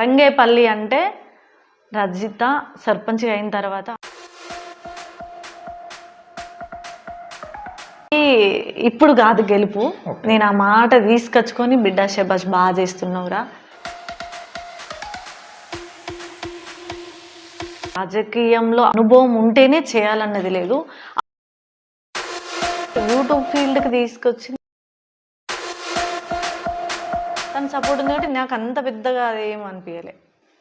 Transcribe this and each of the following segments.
రంగేపల్లి అంటే రజిత సర్పంచ్ అయిన తర్వాత ఇప్పుడు కాదు గెలుపు. నేను ఆ మాట తీసుకొచ్చుకొని బిడ్డ శబాష్ బాగా చేస్తున్నావురా. రాజకీయంలో అనుభవం ఉంటేనే చేయాలన్నది లేదు. యూట్యూబ్ ఫీల్డ్కి తీసుకొచ్చి తన సపోర్ట్ ఉంది కాబట్టి నాకు అంత పెద్దగా అదేం అనిపించలే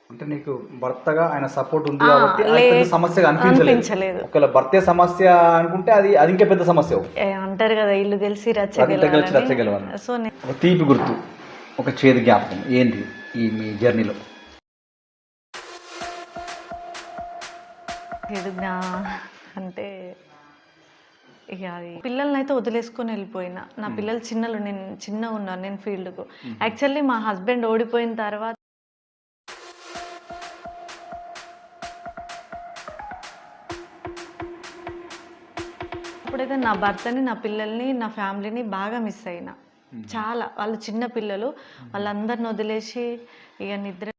అంటే నీకు భర్తగా ఆయన సపోర్ట్ ఉంది కాబట్టి పెద్ద సమస్యగా అనిపించలేదు. అనిపించలేదు. ఒకవేళ భర్తే సమస్య అనుకుంటే అది అది ఇంకా పెద్ద సమస్య ఏ, అంటారు కదా ఇల్లు తెలిసి రచ్చ గెలిచి రచ్చ రచ్చగెలవాలని గెలవాలి. సో ఒక తీపి గుర్తు ఒక చేదు జ్ఞాపకం. ఏంటి ఈ మీ జర్నీలో ఇది నా అంటే ఇక అది పిల్లల్ని అయితే వదిలేసుకొని వెళ్ళిపోయినా. నా పిల్లలు చిన్నలు నేను చిన్నగా ఉన్నాను నేను ఫీల్డ్కు. యాక్చువల్లీ మా హస్బెండ్ ఓడిపోయిన తర్వాత అప్పుడైతే నా భర్తని నా పిల్లల్ని నా ఫ్యామిలీని బాగా మిస్ అయినా. చాలా. వాళ్ళు చిన్న పిల్లలు. వాళ్ళందరిని వదిలేసి ఇక నిద్ర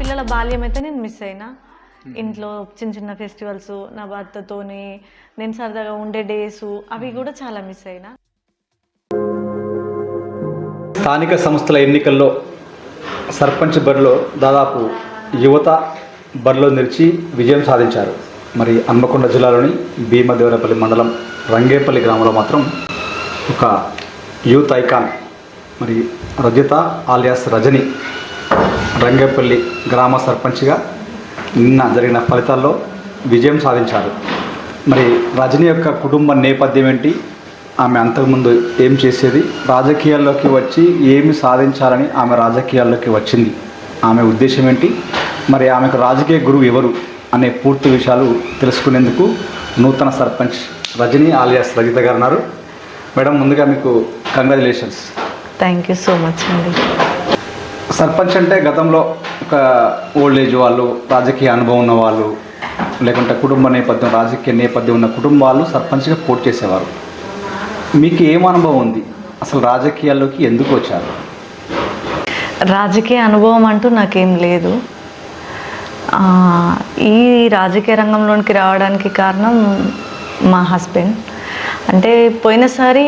పిల్లల బాల్యం అయితే నేను మిస్ అయినా. ఇంట్లో చిన్న చిన్న ఫెస్టివల్స్ నా భర్తతోని నేను సరదాగా ఉండే డేస్ అవి కూడా చాలా మిస్ అయినా. స్థానిక సంస్థల ఎన్నికల్లో సర్పంచ్ బరిలో దాదాపు యువత బరిలో నిలిచి విజయం సాధించారు. మరి హన్మకొండ జిల్లాలోని భీమదేవరపల్లి మండలం రంగేపల్లి గ్రామంలో మాత్రం ఒక యూత్ ఐకాన్ మరి రజిత ఆలియాస్ రజని రంగేపల్లి గ్రామ సర్పంచ్గా నిన్న జరిగిన ఫలితాల్లో విజయం సాధించారు. మరి రజని యొక్క కుటుంబ నేపథ్యం ఏంటి? ఆమె అంతకుముందు ఏం చేసేది? రాజకీయాల్లోకి వచ్చి ఏమి సాధించాలని ఆమె రాజకీయాల్లోకి వచ్చింది? ఆమె ఉద్దేశం ఏంటి? మరి ఆమెకు రాజకీయ గురువు ఎవరు? అనే పూర్తి విషయాలు తెలుసుకునేందుకు నూతన సర్పంచ్ రజని ఆలియాస్ రజిత గారు ఉన్నారు. మేడం ముందుగా మీకు congratulations thank you so much అండి సర్పంచ్ అంటే గతంలో ఒక ఓల్డ్ ఏజ్ వాళ్ళు రాజకీయ అనుభవం ఉన్న వాళ్ళు లేకుంటే కుటుంబ నేపథ్యం రాజకీయ నేపథ్యం ఉన్న కుటుంబాలు సర్పంచ్గా పోటీ చేసేవారు. మీకు ఏం అనుభవం ఉంది? అసలు రాజకీయాల్లోకి ఎందుకు వచ్చారు? రాజకీయ అనుభవం అంటూ నాకేం లేదు. ఈ రాజకీయ రంగంలోనికి రావడానికి కారణం మా హస్బెండ్. అంటే పోయినసారి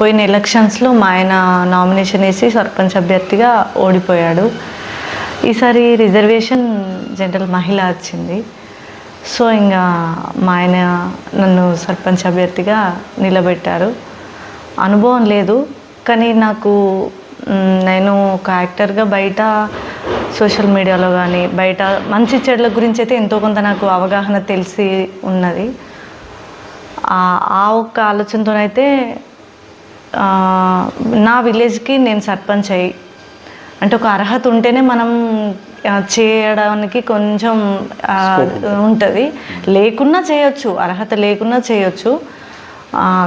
పోయిన ఎలక్షన్స్లో మా ఆయన నామినేషన్ వేసి సర్పంచ్ అభ్యర్థిగా ఓడిపోయాడు. ఈసారి రిజర్వేషన్ జనరల్ మహిళ వచ్చింది. సో ఇంకా మా ఆయన నన్ను సర్పంచ్ అభ్యర్థిగా నిలబెట్టారు. అనుభవం లేదు కానీ నాకు నేను ఒక యాక్టర్గా బయట సోషల్ మీడియాలో కానీ బయట మంచి చెడుల గురించి అయితే ఎంతో కొంత నాకు అవగాహన తెలిసి ఉన్నది. ఆ- ఒక్క ఆలోచనతోనైతే నా విలేజ్కి నేను సర్పంచ్ అయ్యి అంటే ఒక అర్హత ఉంటేనే మనం చేయడానికి కొంచెం ఉంటుంది. లేకున్నా చేయొచ్చు అర్హత లేకున్నా చేయొచ్చు.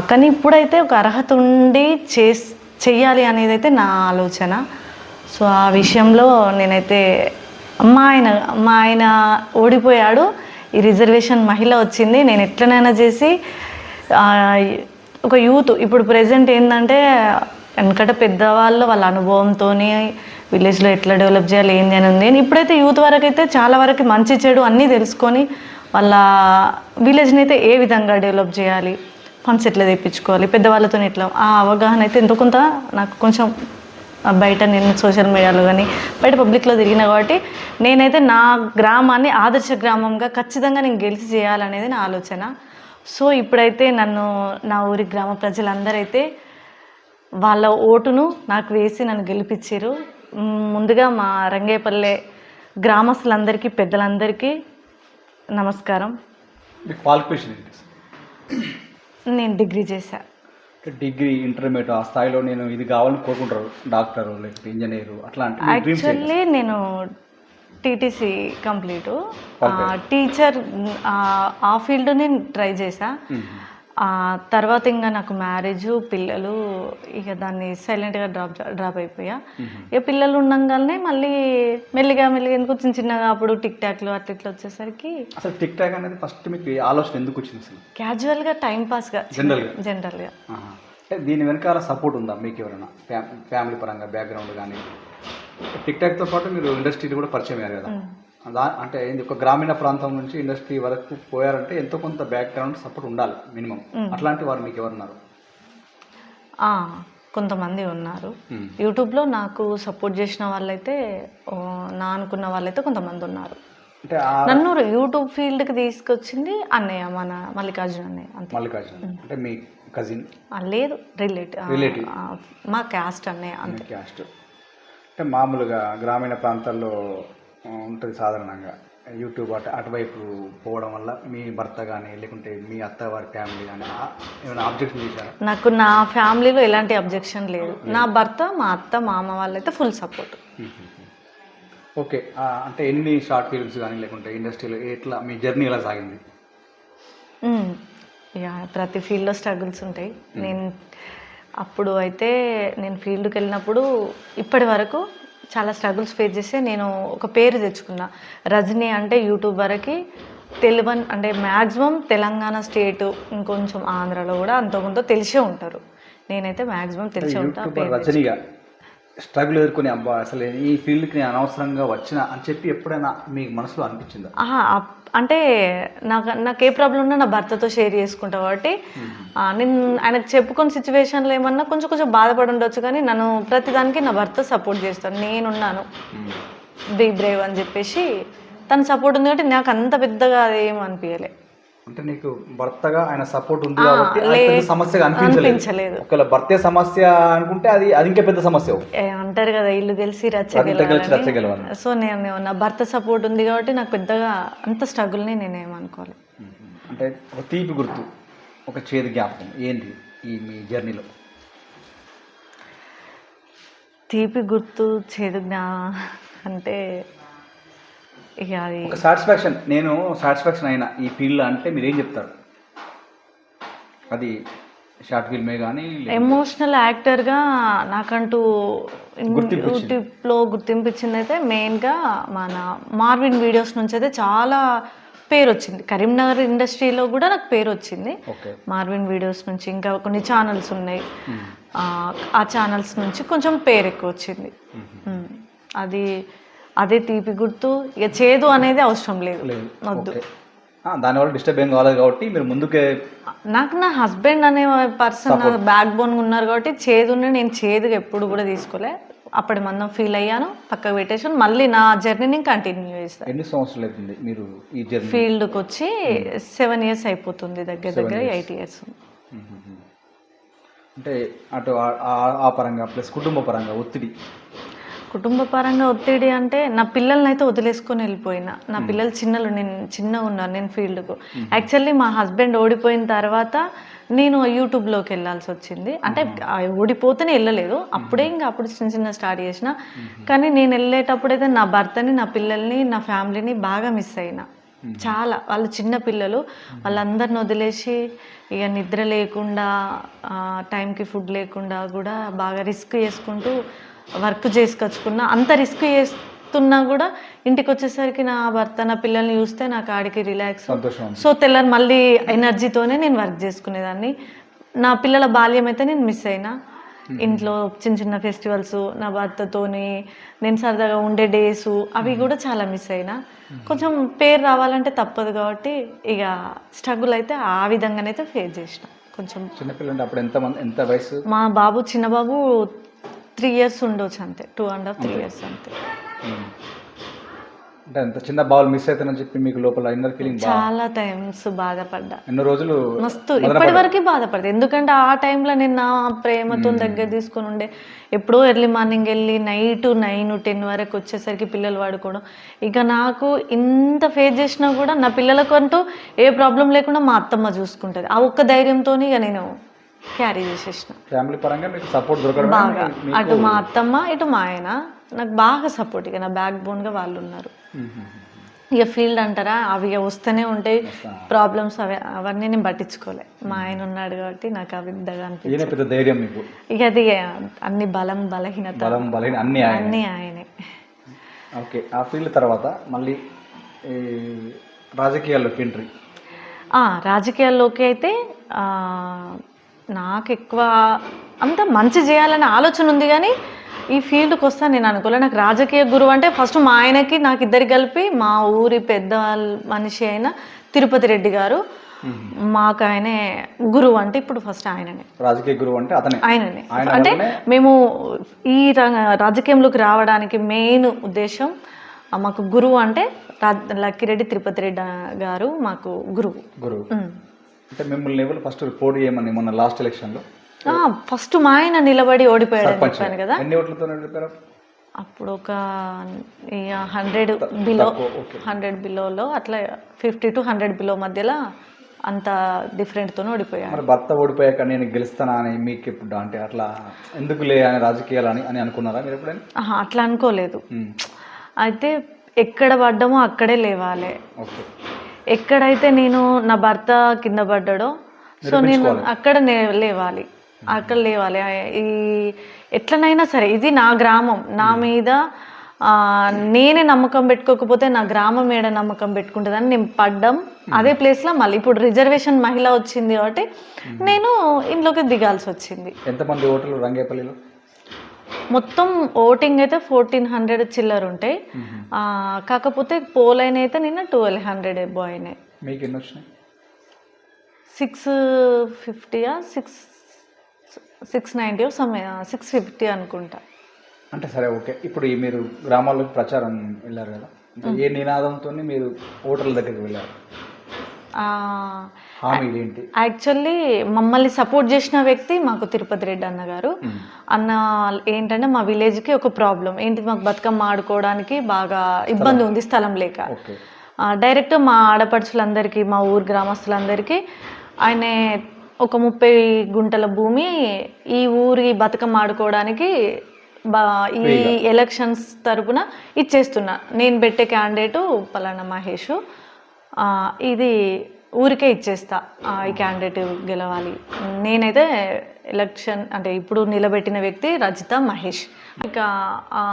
కానీ ఇప్పుడైతే ఒక అర్హత ఉండి చేస్ చెయ్యాలి అనేది అయితే నా ఆలోచన. సో ఆ విషయంలో నేనైతే మా ఆయన మా ఆయన ఓడిపోయాడు. ఈ రిజర్వేషన్ మహిళ వచ్చింది. నేను ఎట్లనైనా చేసి ఒక యూత్ ఇప్పుడు ప్రజెంట్ ఏంటంటే వెనకట పెద్దవాళ్ళు వాళ్ళ అనుభవంతో విలేజ్లో ఎట్లా డెవలప్ చేయాలి ఏంది అని ఉంది. ఇప్పుడైతే యూత్ వరకు అయితే చాలా వరకు మంచి చెడు అన్నీ తెలుసుకొని వాళ్ళ విలేజ్ని అయితే ఏ విధంగా డెవలప్ చేయాలి ఫండ్స్ ఎట్లా తెప్పించుకోవాలి పెద్దవాళ్ళతో ఎట్లా? ఆ అవగాహన అయితే ఎంతో కొంత నాకు కొంచెం బయట నేను సోషల్ మీడియాలో కానీ బయట పబ్లిక్లో తిరిగిన కాబట్టి నేనైతే నా గ్రామాన్ని ఆదర్శ గ్రామంగా ఖచ్చితంగా నేను గెలిచి చేయాలనేది నా ఆలోచన. సో ఇప్పుడైతే నన్ను నా ఊరి గ్రామ ప్రజలందరైతే వాళ్ళ ఓటును నాకు వేసి నన్ను గెలిపించారు. ముందుగా మా రంగేపల్లె గ్రామస్తులందరికీ పెద్దలందరికీ నమస్కారం. క్వాలిఫికేషన్ ఏంటి? నేను డిగ్రీ చేశా. డిగ్రీ ఇంటర్మీడియట్ ఆ స్థాయిలో నేను ఇది కావాలని కోరుకుంటారు. డాక్టరు లేకపోతే ఇంజనీరు ఏంటి? యాక్చువల్లీ నేను టీటీసీ కంప్లీట్. టీచర్ ఆ ఫీల్డ్ నేను ట్రై. ఆ తర్వాత ఇంకా నాకు మ్యారేజ్ పిల్లలు ఇక దాన్ని సైలెంట్గా డ్రాప్ డ్రాప్ అయిపోయా. ఇక పిల్లలు ఉండగానే మళ్ళీ మెల్లిగా మెల్లిగా ఎందుకు చిన్న చిన్నగా అప్పుడు టిక్ టాక్లు అట్లా ఇట్లా వచ్చేసరికి అసలు టిక్ టాక్ అనేది ఫస్ట్ మీకు ఆలోచన ఎందుకు వచ్చింది అసలు? క్యాజువల్గా టైం పాస్గా? జనరల్గా. అంటే దీని వెనకాల సపోర్ట్ ఉందా మీకు ఎవరైనా? ఫ్యా ఫ్యామిలీ పరంగా బ్యాక్గ్రౌండ్ కానీ టిక్ టాక్తో పాటు మీరు ఇండస్ట్రీని కూడా పరిచయం అయ్యారు కదా. అంటే ఒక గ్రామీణ ప్రాంతం నుంచి ఇండస్ట్రీ వరకు పోయారంటే ఎంతో కొంత బ్యాక్గ్రౌండ్ సపోర్ట్ ఉండాలి మినిమం. అట్లాంటి వారు మీకు ఎవరున్నారు? కొంతమంది ఉన్నారు. యూట్యూబ్లో నాకు సపోర్ట్ చేసిన వాళ్ళైతే నా అనుకున్న వాళ్ళైతే కొంతమంది ఉన్నారు. నన్ను యూట్యూబ్ ఫీల్డ్కి తీసుకొచ్చింది అన్నయ్య మన మల్లికార్జున అన్నయ్య అంతే. మల్లికార్జున. అంటే మీ కజిన్ లేదు రిలేట్ Relative. మా క్యాస్ట్ అన్నయ్య అంతే. క్యాస్ట్ అంటే మామూలుగా గ్రామీణ ప్రాంతాల్లో ఉంటుంది సాధారణంగా. యూట్యూబ్ అటు అటువైపు పోవడం వల్ల మీ భర్త కానీ లేకుంటే మీ అత్త వారి ఫ్యామిలీ కానీ ఏమైనా ఆబ్జెక్షన్ చేశారా? నాకు నా ఫ్యామిలీలో ఎలాంటి అబ్జెక్షన్ లేదు. నా భర్త మా అత్త మామ వాళ్ళైతే ఫుల్ సపోర్ట్. ఓకే. అంటే ఎన్ని షార్ట్ ఫిల్మ్స్ కానీ లేకుంటే ఇండస్ట్రీలో ఎట్లా మీ జర్నీ ఎలా సాగింది? ప్రతి ఫీల్డ్లో స్ట్రగుల్స్ ఉంటాయి. నేను అప్పుడు అయితే నేను ఫీల్డ్కి వెళ్ళినప్పుడు ఇప్పటి వరకు చాలా స్ట్రగుల్స్ ఫేస్ చేస్తే నేను ఒక పేరు తెచ్చుకున్నా. రజనీ అంటే యూట్యూబ్ వరకు తెలివన్ అంటే మ్యాక్సిమం తెలంగాణ స్టేట్ ఇంకొంచెం ఆంధ్రాలో కూడా అంత కొంత తెలిసే ఉంటారు. నేనైతే మ్యాక్సిమం తెలిసే ఉంటా ఆ యూట్యూబర్ పేరు రజనీగా స్ట్రగుల్ ఎదుర్కొని అబ్బా అసలు ఈ ఫీల్డ్కి నేను అనవసరంగా వచ్చిన అని చెప్పి ఎప్పుడైనా మీ మనసులో అనిపించిందా? అంటే నాకు నాకు ఏ ప్రాబ్లం ఉన్నా నా భర్తతో షేర్ చేసుకుంటా కాబట్టి నేను ఆయనకు చెప్పుకున్న సిచ్యువేషన్లో ఏమన్నా కొంచెం కొంచెం బాధపడి ఉండొచ్చు కానీ నన్ను ప్రతిదానికి నా భర్త సపోర్ట్ చేస్తాను నేనున్నాను. బీ బ్రేవ్ అని చెప్పేసి తన సపోర్ట్ ఉంది కాబట్టి నాకు అంత పెద్దగా అదేం అనిపించలే అంటే నీకు భర్తగా ఆయన సపోర్ట్ ఉంది కాబట్టి సమస్యగా అనిపించలేదు. ఒకవేళ భర్తే సమస్య అనుకుంటే అది అది ఇంకా పెద్ద సమస్య అంటారు కదా ఇల్లు గెలిచి గెలిచి రచ్చగెలవాలి. సో నేను నా భర్త సపోర్ట్ ఉంది కాబట్టి నాకు పెద్దగా అంత స్ట్రగుల్ని నేనేమనుకోవాలి అంటే ఒక తీపి గుర్తు ఒక చేదు జ్ఞాపకం. ఏంటి ఈ మీ జర్నీలో తీపి గుర్తు చేదు జ్ఞా అంటే ఇక అది ఒక సాటిస్ఫాక్షన్ నేను సాటిస్ఫాక్షన్ అయినా ఈ ఫీల్డ్ అంటే మీరు ఏం చెప్తారు? అది షార్ట్ ఫిల్మే కానీ ఎమోషనల్ యాక్టర్గా నాకంటూ. యూట్యూబ్లో గుర్తింపు ఇచ్చింది. అయితే మెయిన్గా మన మార్విన్ వీడియోస్ నుంచి అయితే చాలా పేరు వచ్చింది కరీంనగర్ ఇండస్ట్రీలో కూడా నాకు పేరు వచ్చింది మార్విన్ వీడియోస్ నుంచి ఇంకా కొన్ని ఛానల్స్ ఉన్నాయి. ఆ, ఛానల్స్ నుంచి కొంచెం పేరు ఎక్కువ వచ్చింది. అది అదే తీపి గుర్తు. ఇక చేదు అనేది అవసరం లేదు. లేదు. వద్దు. దానివల్ల డిస్టర్బ్ ఏం కాలేదు కాబట్టి మీరు ముందుకే నాకు నా హస్బెండ్ అనే పర్సన్ బ్యాక్ బోన్ ఉన్నారు కాబట్టి చేదుని నేను చేదుగా ఎప్పుడు కూడా తీసుకోలే. అప్పటి మందం ఫీల్ అయ్యాను. పక్కకు పెట్టేసాను మళ్ళీ నా జర్నీని కంటిన్యూ చేస్తాను ఎన్ని సంవత్సరాలు అవుతుంది మీరు ఈ జర్నీ? ఫీల్డ్కి వచ్చి సెవెన్ ఇయర్స్ అయిపోతుంది దగ్గర దగ్గర ఎయిట్ ఇయర్స్. అంటే అటు ఆ- ఆ- ఆ పరంగా ప్లస్ కుటుంబ పరంగా ఒత్తిడి. కుటుంబ పరంగా ఒత్తిడి అంటే నా పిల్లల్ని అయితే వదిలేసుకొని వెళ్ళిపోయినా. నా పిల్లలు చిన్నలు నేను చిన్నగా ఉన్నారు నేను ఫీల్డ్కు. యాక్చువల్లీ మా హస్బెండ్ ఓడిపోయిన తర్వాత నేను యూట్యూబ్లోకి వెళ్ళాల్సి వచ్చింది. అంటే ఓడిపోతేనే వెళ్ళలేదు. అప్పుడే ఇంకా అప్పుడు చిన్న చిన్న స్టార్ట్ చేసిన. కానీ నేను వెళ్ళేటప్పుడైతే నా భర్తని నా పిల్లల్ని నా ఫ్యామిలీని బాగా మిస్ అయినా. చాలా. వాళ్ళు చిన్న పిల్లలు. వాళ్ళందరిని వదిలేసి ఇక నిద్ర లేకుండా టైంకి ఫుడ్ లేకుండా కూడా బాగా రిస్క్ చేసుకుంటూ వర్క్ చేసుకొచ్చుకున్నా అంత రిస్క్ చేస్తున్నా కూడా ఇంటికి వచ్చేసరికి నా భర్త నా పిల్లల్ని చూస్తే నాకు ఆడికి రిలాక్స్. సో తెల్లారి మళ్ళీ ఎనర్జీతోనే నేను వర్క్ చేసుకునేదాన్ని. నా పిల్లల బాల్యం అయితే నేను మిస్ అయినా. ఇంట్లో చిన్న చిన్న ఫెస్టివల్స్ నా భర్తతోని నేను సరదాగా ఉండే డేస్ అవి కూడా చాలా మిస్ అయినా. కొంచెం పేరు రావాలంటే తప్పదు కాబట్టి ఇక స్ట్రగుల్ అయితే ఆ విధంగానైతే ఫేస్ చేసిన కొంచెం. చిన్నపిల్లలు అప్పుడు ఎంత ఎంత వయసు? మా బాబు చిన్న బాబు త్రీ ఇయర్స్ ఉండొచ్చు అంతే. Two and half three years అంతే. అంటే అంత చిన్న బాల్ మిస్ అవుతానని చెప్పి మీకు లోపల ఇన్నర్ ఫీలింగ్ చాలా టైమ్స్ బాధపడ్డా. ఎన్నో రోజులు మస్తు. ఇప్పటి వరకు బాధపడదు ఎందుకంటే ఆ టైంలో నేను నా ప్రేమతో దగ్గర తీసుకొని ఉండే ఎప్పుడో ఎర్లీ మార్నింగ్ వెళ్ళి నైట్ నైన్ టెన్ వరకు వచ్చేసరికి పిల్లలు వాడుకోవడం. ఇక నాకు ఇంత ఫేస్ చేసినా కూడా నా పిల్లలకు అంటూ ఏ ప్రాబ్లం లేకుండా మా అత్తమ్మ చూసుకుంటుంది. ఆ ఒక్క ధైర్యంతో ఇక నేను క్యారీ చేసేసిన. ఫ్యామిలీ పరంగా మీకు సపోర్ట్ దొరకడం బాగా. అటు మా అత్తమ్మ ఇటు మా ఆయన. నాకు బాగా సపోర్ట్ ఇక నా బ్యాక్ బోన్గా వాళ్ళు ఉన్నారు. ఇక ఫీల్డ్ అంటారా? అవి ఇక వస్తూనే ఉంటాయి. ప్రాబ్లమ్స్ అవి అవన్నీ నేను పట్టించుకోలే. మా ఆయన ఉన్నాడు కాబట్టి నాకు అవి పెద్ద ధైర్యం మీకు. ఇక అది అన్ని బలం బలహీనత. బలం బలహీన అన్ని ఆయన. అన్నీ ఆయనే. ఓకే ఆ ఫీల్డ్ తర్వాత మళ్ళీ రాజకీయాల్లోకి ఎంట్రీ రాజకీయాల్లోకి అయితే నాకు ఎక్కువ అంత మంచి చేయాలనే ఆలోచన ఉంది కానీ ఈ ఫీల్డ్కి వస్తాను నేను అనుకోలే. నాకు రాజకీయ గురువు అంటే ఫస్ట్ మా ఆయనకి నాకు ఇద్దరు కలిపి మా ఊరి పెద్ద మనిషి అయిన తిరుపతి రెడ్డి గారు. మాకు ఆయనే గురువు అంటే ఇప్పుడు ఫస్ట్ ఆయననే. రాజకీయ గురువు అంటే అతనే. ఆయననే. ఆయన అంటే మేము ఈ రాజకీయంలోకి రావడానికి మెయిన్ ఉద్దేశం మాకు గురువు అంటే లక్కిరెడ్డి తిరుపతి రెడ్డి గారు మాకు గురువు. గురువు. అంటే మిమ్మల్ని ఎవరు ఫస్ట్ పోటీ చేయమని మొన్న లాస్ట్ ఎలక్షన్లో ఫస్ట్ మా ఆయన నిలబడి చెప్పాను కదా. ఎన్ని ఓట్లతో నడిపారు అప్పుడు ఒక హండ్రెడ్ బిలో. హండ్రెడ్ బిలోలో అట్లా ఫిఫ్టీ టు హండ్రెడ్ బిలో మధ్యలో అంత డిఫరెంట్తో ఓడిపోయాడు. మరి భర్త ఓడిపోయాక నేను గెలుస్తానా అని మీకు ఇప్పుడు అంటే అట్లా ఎందుకు లే అని రాజకీయాలు అని అని అనుకున్నారా మీరు ఎప్పుడైనా? అట్లా అనుకోలేదు. అయితే ఎక్కడ పడ్డామో అక్కడే లేవాలి. ఓకే. ఎక్కడైతే నేను నా భర్త కింద పడ్డాడో సో నేను అక్కడ లేవాలి. అక్కడ లేవాలి. ఈ ఎట్లనైనా సరే ఇది నా గ్రామం. నా మీద నేనే నమ్మకం పెట్టుకోకపోతే నా గ్రామం ఏడ నమ్మకం పెట్టుకుంటుందని నేను పడ్డం. అదే ప్లేస్లో మళ్ళీ ఇప్పుడు రిజర్వేషన్ మహిళ వచ్చింది కాబట్టి నేను ఇంట్లోకి దిగాల్సి వచ్చింది. ఎంతమంది ఓటర్లు రంగేపల్లిలో? మొత్తం ఓటింగ్ అయితే ఫోర్టీన్ హండ్రెడ్ చిల్లర ఉంటాయి. కాకపోతే పోలైన అయితే నిన్న ట్వెల్వ్ హండ్రెడ్ ఎబో అయినాయి మీకు ఎన్ని వచ్చినాయి? Six ఫిఫ్టీయా six six ninety some six fifty అనుకుంటా. అంటే సరే ఓకే. ఇప్పుడు మీరు గ్రామాల్లోకి ప్రచారం వెళ్ళారు కదా. ఏ నినాదంతో మీరు ఓటర్ల దగ్గరికి వెళ్ళారు? యాక్చువల్లీ మమ్మల్ని సపోర్ట్ చేసిన వ్యక్తి మాకు తిరుపతి రెడ్డి అన్న గారు ఉమ్. అన్న ఏంటంటే మా విలేజ్కి ఒక ప్రాబ్లం ఏంటి మాకు బతుకమ్మ ఆడుకోవడానికి బాగా ఇబ్బంది ఉంది స్థలం లేక. డైరెక్ట్ మా ఆడపడుచులందరికీ మా ఊరు గ్రామస్తులందరికీ ఆయన ఒక ముప్పై గుంటల భూమి ఈ ఊరి బతుకమ్మ ఆడుకోవడానికి బా ఈ ఎలక్షన్స్ తరపున ఇచ్చేస్తున్నా. నేను పెట్టే క్యాండిడేటు పలానా మహేష్. ఇది ఊరికే ఇచ్చేస్తా. ఆ, ఈ క్యాండిడేట్ గెలవాలి. నేనైతే ఎలక్షన్ అంటే ఇప్పుడు నిలబెట్టిన వ్యక్తి రజిత మహేష్. ఇంకా ఆ,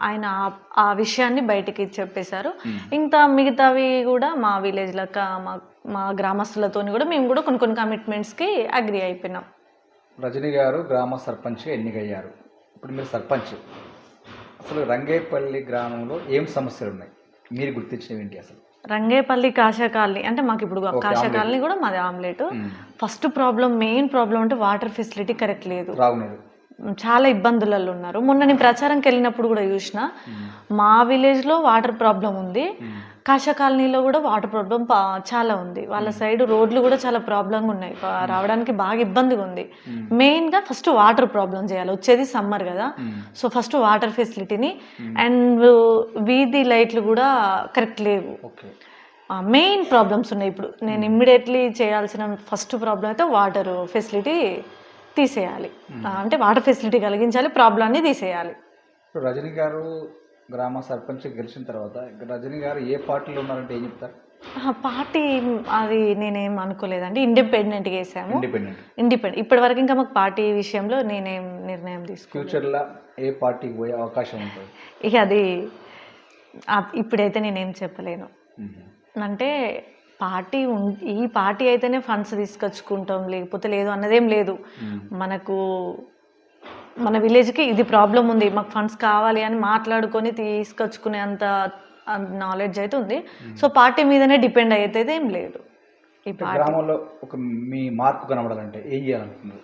ఆయన ఆ- విషయాన్ని బయటికి చెప్పేశారు. ఇంకా మిగతావి కూడా మా విలేజ్లో మా మా గ్రామస్తులతోని కూడా మేము కూడా కొన్ని కొన్ని కమిట్మెంట్స్కి అగ్రి అయిపోయినాం. రజనీ గారు గ్రామ సర్పంచ్ ఎన్నికయ్యారు. ఇప్పుడు మీరు సర్పంచ్. అసలు రంగేపల్లి గ్రామంలో ఏం సమస్యలు ఉన్నాయి మీరు గుర్తించినవి ఏంటి అసలు? రంగేపల్లి కాశా కాలనీ. అంటే మాకు ఇప్పుడు కాశా కాలనీ కూడా మాది ఆమ్లెట్. ఫస్ట్ ప్రాబ్లం మెయిన్ ప్రాబ్లం అంటే వాటర్ ఫెసిలిటీ కరెక్ట్ లేదు. చాలా ఇబ్బందులలో ఉన్నారు. మొన్న నేను ప్రచారంకి వెళ్ళినప్పుడు కూడా చూసిన మా విలేజ్లో వాటర్ ప్రాబ్లం ఉంది. కాశా కాలనీలో కూడా వాటర్ ప్రాబ్లం చాలా ఉంది. వాళ్ళ సైడ్ రోడ్లు కూడా చాలా ప్రాబ్లంగా ఉన్నాయి. రావడానికి బాగా ఇబ్బందిగా ఉంది. మెయిన్గా ఫస్ట్ వాటర్ ప్రాబ్లం చేయాలి. వచ్చేది సమ్మర్ కదా. సో ఫస్ట్ వాటర్ ఫెసిలిటీని అండ్ వీధి లైట్లు కూడా కరెక్ట్ లేవు. మెయిన్ ప్రాబ్లమ్స్ ఉన్నాయి ఇప్పుడు. నేను ఇమ్మీడియట్లీ చేయాల్సిన ఫస్ట్ ప్రాబ్లం అయితే వాటర్ ఫెసిలిటీ తీసేయాలి. అంటే వాటర్ ఫెసిలిటీ కలిగించాలి ప్రాబ్లాన్ని తీసేయాలి. ఇప్పుడు రజనీ గారు గ్రామ సర్పంచ్ గెలిచిన తర్వాత రజనీ గారు ఏ పార్టీలో ఉన్నారంటే ఏం చెప్తారు? పార్టీ అది నేనేం అనుకోలేదండి. ఇండిపెండెంట్గా వేసాము. ఇండిపెండెంట్ ఇప్పటి వరకు ఇంకా మాకు పార్టీ విషయంలో నేనేం నిర్ణయం తీసుకో ఫ్యూచర్లో ఏ పార్టీకి పోయే అవకాశం ఉంటుంది? ఇక అది ఇప్పుడైతే నేనేం చెప్పలేను. అంటే పార్టీ ఉం- ఈ పార్టీ అయితేనే ఫండ్స్ తీసుకొచ్చుకుంటాం లేకపోతే లేదు అన్నదేం లేదు. మనకు మన విలేజ్కి ఇది ప్రాబ్లం ఉంది మాకు ఫండ్స్ కావాలి అని మాట్లాడుకొని తీసుకొచ్చుకునే అంత నాలెడ్జ్ అయితే ఉంది. సో పార్టీ మీదనే డిపెండ్ అయితే ఏం లేదు. ఈ గ్రామంలో ఒక మీ మార్పు కనబడాలంటే ఏం చేయాలనుకున్నారు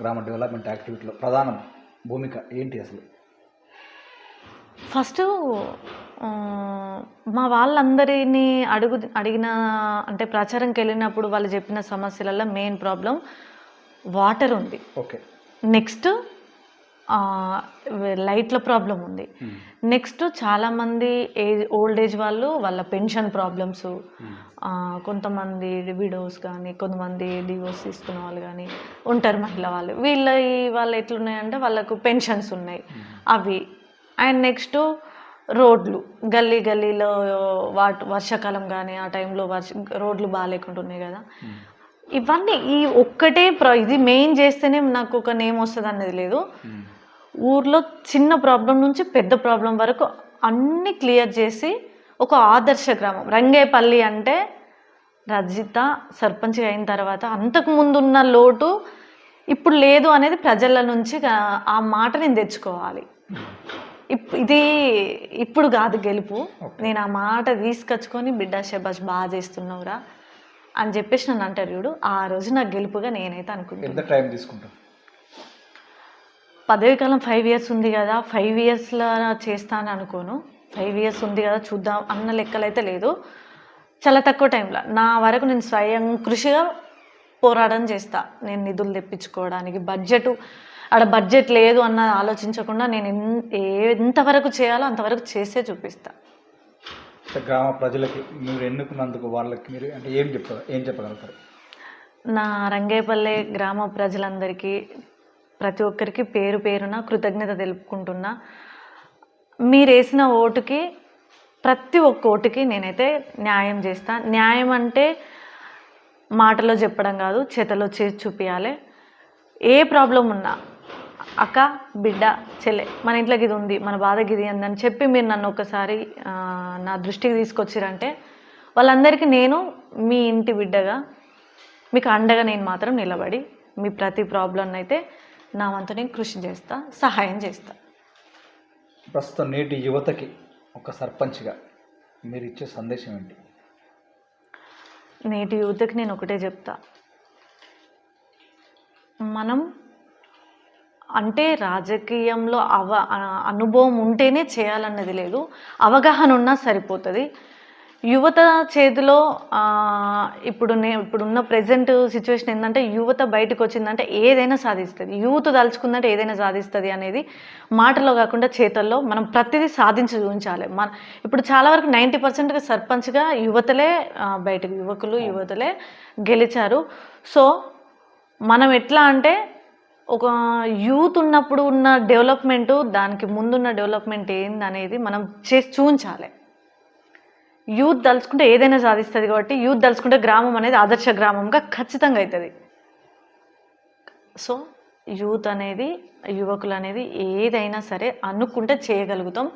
గ్రామ డెవలప్మెంట్ యాక్టివిటీలో ప్రధాన భూమిక ఏంటి అసలు? ఫస్ట్ మా వాళ్ళందరినీ అడుగు అడిగిన అంటే ప్రచారంకి వెళ్ళినప్పుడు వాళ్ళు చెప్పిన సమస్యలలో మెయిన్ ప్రాబ్లం వాటర్ ఉంది ఓకే. నెక్స్ట్ లైట్ల ప్రాబ్లం ఉంది. నెక్స్ట్ చాలామంది ఏజ్ ఓల్డ్ ఏజ్ వాళ్ళు వాళ్ళ పెన్షన్ ప్రాబ్లమ్స్ కొంతమంది విడోస్ కానీ కొంతమంది డివోర్స్ తీసుకున్న వాళ్ళు కానీ ఉంటారు మహిళ వాళ్ళు. వీళ్ళ వాళ్ళు ఎట్లున్నాయంటే వాళ్ళకు పెన్షన్స్ ఉన్నాయి అవి అండ్ నెక్స్ట్ రోడ్లు గల్లీ గల్లీలో వాట్ వర్షాకాలం కానీ ఆ టైంలో వర్ష రోడ్లు బాగాలేకుండా ఉన్నాయి కదా. ఇవన్నీ ఈ ఒక్కటే ప్ర ఇది మెయిన్ చేస్తేనే నాకు ఒక నేమ్ వస్తుంది అనేది లేదు. ఊర్లో చిన్న ప్రాబ్లం నుంచి పెద్ద ప్రాబ్లం వరకు అన్ని క్లియర్ చేసి ఒక ఆదర్శ గ్రామం. రంగేపల్లి అంటే రజిత సర్పంచ్ అయిన తర్వాత అంతకు ముందున్న లోటు ఇప్పుడు లేదు అనేది ప్రజల నుంచి ఆ మాట నేను తెచ్చుకోవాలి. ఇది ఇప్పుడు కాదు గెలుపు. నేను ఆ మాట తీసుకొచ్చుకొని బిడ్డ శబాష్ బాగా చేస్తున్నావురా అని చెప్పేసి నన్ను అంటారు చూడు. ఆ రోజు నాకు గెలుపుగా నేనైతే అనుకుంటున్నాను టైం పదవి కాలం ఫైవ్ ఇయర్స్ ఉంది కదా ఫైవ్ ఇయర్స్లో చేస్తాను అనుకోను. ఫైవ్ ఇయర్స్ ఉంది కదా చూద్దాం అన్న లెక్కలైతే లేదు. చాలా తక్కువ టైంలో. నా వరకు నేను స్వయం కృషిగా పోరాటం చేస్తా. నేను నిధులు తెప్పించుకోవడానికి బడ్జెట్ ఆడ బడ్జెట్ లేదు అన్న ఆలోచించకుండా నేను ఎంతవరకు చేయాలో అంతవరకు చేసే చూపిస్తా. గ్రామ ప్రజలకి మీరు ఎన్నుకున్నందుకు వాళ్ళకి మీరు అంటే ఏం చెప్ప ఏం చెప్పగలుగుతారు? నా రంగేపల్లె గ్రామ ప్రజలందరికీ ప్రతి ఒక్కరికి పేరు పేరున కృతజ్ఞత తెలుపుకుంటున్నా. మీరు వేసిన ఓటుకి ప్రతి ఒక్క ఓటుకి నేనైతే న్యాయం చేస్తా. న్యాయం అంటే మాటలో చెప్పడం కాదు చేతలో చేసి చూపించాలి ఏ ప్రాబ్లం ఉన్నా అక్క బిడ్డ చెల్లె మన ఇంట్లోకి ఇది ఉంది మన బాధ గిది అని చెప్పి మీరు నన్ను ఒకసారి నా దృష్టికి తీసుకొచ్చిరంటే వాళ్ళందరికీ నేను మీ ఇంటి బిడ్డగా మీకు అండగా నేను మాత్రం నిలబడి మీ ప్రతి ప్రాబ్లం అయితే నా వంతు నేను కృషి చేస్తా సహాయం చేస్తా. ప్రస్తుతం నేటి యువతకి ఒక సర్పంచ్గా మీరు ఇచ్చే సందేశం ఏంటి? నేటి యువతకి నేను ఒకటే చెప్తా. మనం అంటే రాజకీయంలో అవ అనుభవం ఉంటేనే చేయాలన్నది లేదు. అవగాహన ఉన్నా సరిపోతుంది. యువత చేతిలో ఇప్పుడు నే ఇప్పుడున్న ప్రజెంట్ సిచ్యువేషన్ ఏంటంటే యువత బయటకు వచ్చిందంటే ఏదైనా సాధిస్తుంది. యూత్ తలుచుకుందంటే ఏదైనా సాధిస్తుంది అనేది మాటలో కాకుండా చేతల్లో మనం ప్రతిదీ సాధించి చూపించాలి. మన ఇప్పుడు చాలా వరకు నైంటీ పర్సెంట్గా సర్పంచ్గా యువతలే బయటకు యువకులు యువతలే గెలిచారు. సో మనం ఎట్లా అంటే ఒక యూత్ ఉన్నప్పుడు ఉన్న డెవలప్మెంట్ దానికి ముందున్న డెవలప్మెంట్ ఏంది అనేది మనం చేసి చూపించాలి. యూత్ దలుచుకుంటే ఏదైనా సాధిస్తుంది కాబట్టి యూత్ దలుచుకుంటే గ్రామం అనేది ఆదర్శ గ్రామంగా ఖచ్చితంగా అవుతుంది సో యూత్ అనేది యువకులు అనేది ఏదైనా సరే అనుకుంటే చేయగలుగుతాం.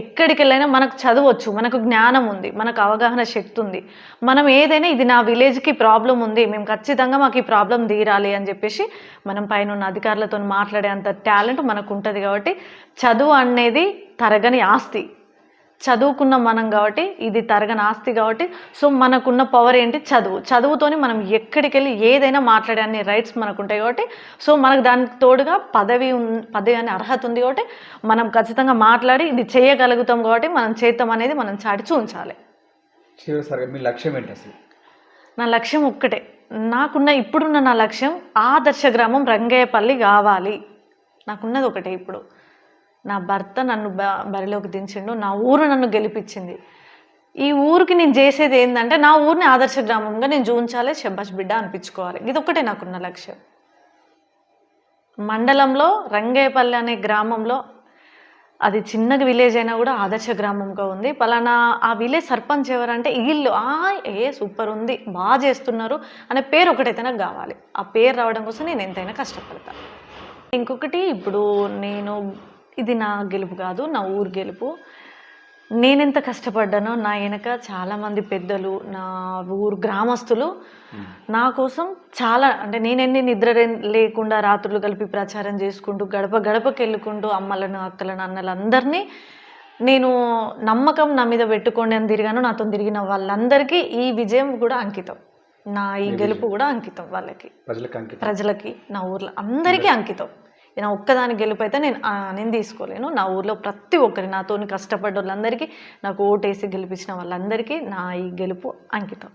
ఎక్కడికి వెళ్ళైనా మనకు చదవచ్చు మనకు జ్ఞానం ఉంది మనకు అవగాహన శక్తి ఉంది. మనం ఏదైనా ఇది నా విలేజ్కి ప్రాబ్లం ఉంది మేము ఖచ్చితంగా మాకు ఈ ప్రాబ్లం తీరాలి అని చెప్పేసి మనం పైన ఉన్న అధికారులతో మాట్లాడే అంత టాలెంట్ మనకు ఉంటుంది కాబట్టి చదువు అనేది తరగని ఆస్తి. చదువుకున్న మనం కాబట్టి ఇది తరగని ఆస్తి కాబట్టి సో మనకున్న పవర్ ఏంటి? చదువు. చదువుతోని మనం ఎక్కడికి వెళ్ళి ఏదైనా మాట్లాడే అన్ని రైట్స్ మనకు ఉంటాయి కాబట్టి సో మనకు దానికి తోడుగా పదవి పదవి అనే అర్హత ఉంది కాబట్టి మనం ఖచ్చితంగా మాట్లాడి ఇది చేయగలుగుతాం కాబట్టి మనం చేద్దాం అనేది మనం చాటి చూంచాలి చివరిసారిగా మీ లక్ష్యం ఏంటి అసలు? నా లక్ష్యం ఒక్కటే. నాకున్న ఇప్పుడున్న నా లక్ష్యం ఆదర్శ గ్రామం రంగయ్యపల్లి కావాలి. నాకున్నది ఒకటే ఇప్పుడు. నా భర్త నన్ను బ బరిలోకి దించిండు నా ఊరు నన్ను గెలిపించింది. ఈ ఊరికి నేను చేసేది ఏంటంటే నా ఊరిని ఆదర్శ గ్రామంగా నేను చూపించాలి శబ్బాష్ బిడ్డ అనిపించుకోవాలి. ఇది ఒక్కటే నాకున్న లక్ష్యం. మండలంలో రంగేపల్లి అనే గ్రామంలో అది చిన్న విలేజ్ అయినా కూడా ఆదర్శ గ్రామంగా ఉంది. పలానా ఆ విలేజ్ సర్పంచ్ ఎవరంటే ఇల్లు ఆ ఏ సూపర్ ఉంది బాగా చేస్తున్నారు అనే పేరు ఒకటైతే నాకు కావాలి. ఆ పేరు రావడం కోసం నేను ఎంతైనా కష్టపడతాను ఇంకొకటి ఇప్పుడు నేను ఇది నా గెలుపు కాదు నా ఊరు గెలుపు. నేనెంత కష్టపడ్డానో నా వెనక చాలామంది పెద్దలు నా ఊరు గ్రామస్తులు నా కోసం చాలా అంటే నేనెన్ని నిద్ర లేకుండా రాత్రులు కలిపి ప్రచారం చేసుకుంటూ గడప గడపకి వెళ్ళుకుంటూ అమ్మలను అక్కలను అన్నలు అందరినీ నేను నమ్మకం నా మీద పెట్టుకోండి అని తిరిగాను నాతో తిరిగిన వాళ్ళందరికీ ఈ విజయం కూడా అంకితం. నా ఈ గెలుపు కూడా అంకితం వాళ్ళకి. ప్రజలకి నా ఊర్లో అందరికీ. అంకితం. నా ఒక్కదాని గెలుపు అయితే నేను నేను తీసుకోలేను. నా ఊర్లో ప్రతి ఒక్కరి నాతోని కష్టపడ్డ వాళ్ళందరికీ నాకు ఓటేసి గెలిపించిన వాళ్ళందరికీ నా ఈ గెలుపు అంకితం.